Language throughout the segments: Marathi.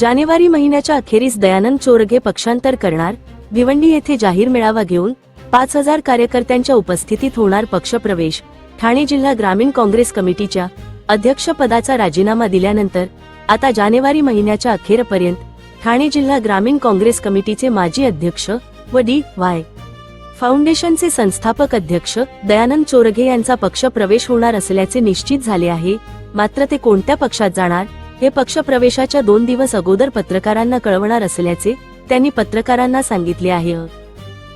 जानेवारी महिन्याच्या अखेरीस दयानंद चोरगे पक्षांतर करणार भिवंडी येथे जाहीर मेळावा घेऊन पाच हजार कार्यकर्त्यांच्या उपस्थितीत होणार पक्षप्रवेश ठाणे जिल्हा ग्रामीण काँग्रेस कमिटीच्या अध्यक्षपदाचा राजीनामा दिल्यानंतर आता जानेवारी महिन्याच्या अखेरपर्यंत ठाणे जिल्हा ग्रामीण काँग्रेस कमिटीचे माजी अध्यक्ष व डी वाय. फाउंडेशनचे संस्थापक अध्यक्ष दयानंद चोरगे यांचा पक्ष प्रवेश होणार असल्याचे निश्चित झाले आहे मात्र ते कोणत्या पक्षात जाणार हे पक्ष प्रवेशाच्या दोन दिवस अगोदर पत्रकारांना कळवणार असल्याचे त्यांनी पत्रकारांना सांगितले आहे.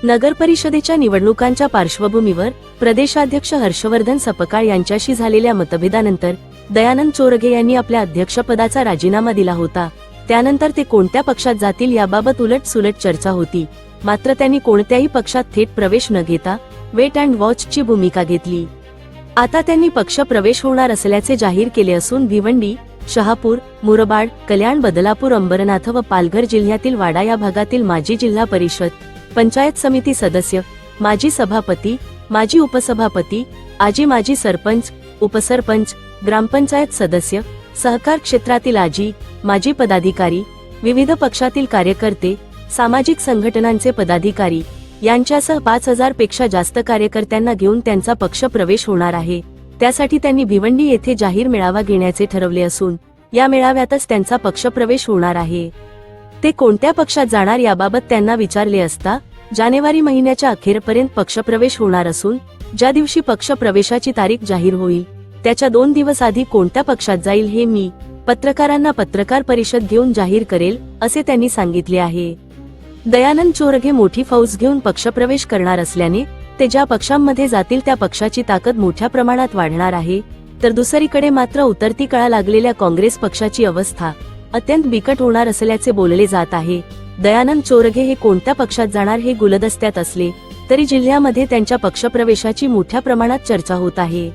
नगर परिषदेच्या निवडणुकांच्या पार्श्वभूमीवर प्रदेशाध्यक्ष हर्षवर्धन सपकाळ यांच्याशी झालेल्या मतभेदानंतर दयानंद चोरगे यांनी आपल्या अध्यक्षपदाचा राजीनामा दिला होता. त्यानंतर ते कोणत्या पक्षात जातील याबाबत उलट सुलट चर्चा होती. मात्र त्यांनी कोणत्याही पक्षात थेट प्रवेश न घेता वेट अँड वॉचची भूमिका घेतली. आता त्यांनी पक्ष प्रवेश होणार असल्याचे जाहीर केले असून भिवंडी शहापूर मुरबाड कल्याण बदलापूर अंबरनाथ व पालघर जिल्ह्यातील वाडा या भागातील माजी जिल्हा परिषद पंचायत समिती सदस्य माजी सभापती माजी उपसभापती आजी माजी सरपंच उपसरपंच ग्रामपंचायत सदस्य सहकार क्षेत्रातील आजी माजी पदाधिकारी विविध पक्षातील कार्यकर्ते सामाजिक संघटनांचे पदाधिकारी यांच्यासह पाच हजारपेक्षा जास्त कार्यकर्त्यांना घेऊन त्यांचा पक्ष प्रवेश होणार आहे. त्यासाठी त्यांनी भिवंडी येथे जाहीर मेळावा घेण्याचे ठरवले असून या मेळाव्यातच त्यांचा पक्षप्रवेश होणार आहे. ते कोणत्या पक्षात जाणार याबाबत त्यांना विचारले असता जानेवारी महिन्याच्या अखेरपर्यंत पक्षप्रवेश होणार असून ज्या दिवशी पक्षप्रवेशाची तारीख जाहीर होईल त्याच्या दोन दिवस आधी कोणत्या पक्षात जाईल हे मी पत्रकारांना पत्रकार परिषद घेऊन जाहीर करेल असे त्यांनी सांगितले आहे. दयानंद चोरगे मोठी फौज घेऊन पक्षप्रवेश करणार असल्याने ते ज्या पक्षांमध्ये जातील त्या पक्षाची ताकद मोठ्या प्रमाणात वाढणार आहे. तर दुसरीकडे मात्र उतरती कळा लागलेल्या काँग्रेस पक्षाची अवस्था अत्यंत बिकट होणार असल्याचे बोलले जात आहे. दयानंद चोरगे हे कोणत्या पक्षात जाणार हे गुलदस्त्यात असले तरी जिल्ह्यामध्ये त्यांच्या पक्षप्रवेशाची मोठ्या प्रमाणात चर्चा होत आहे.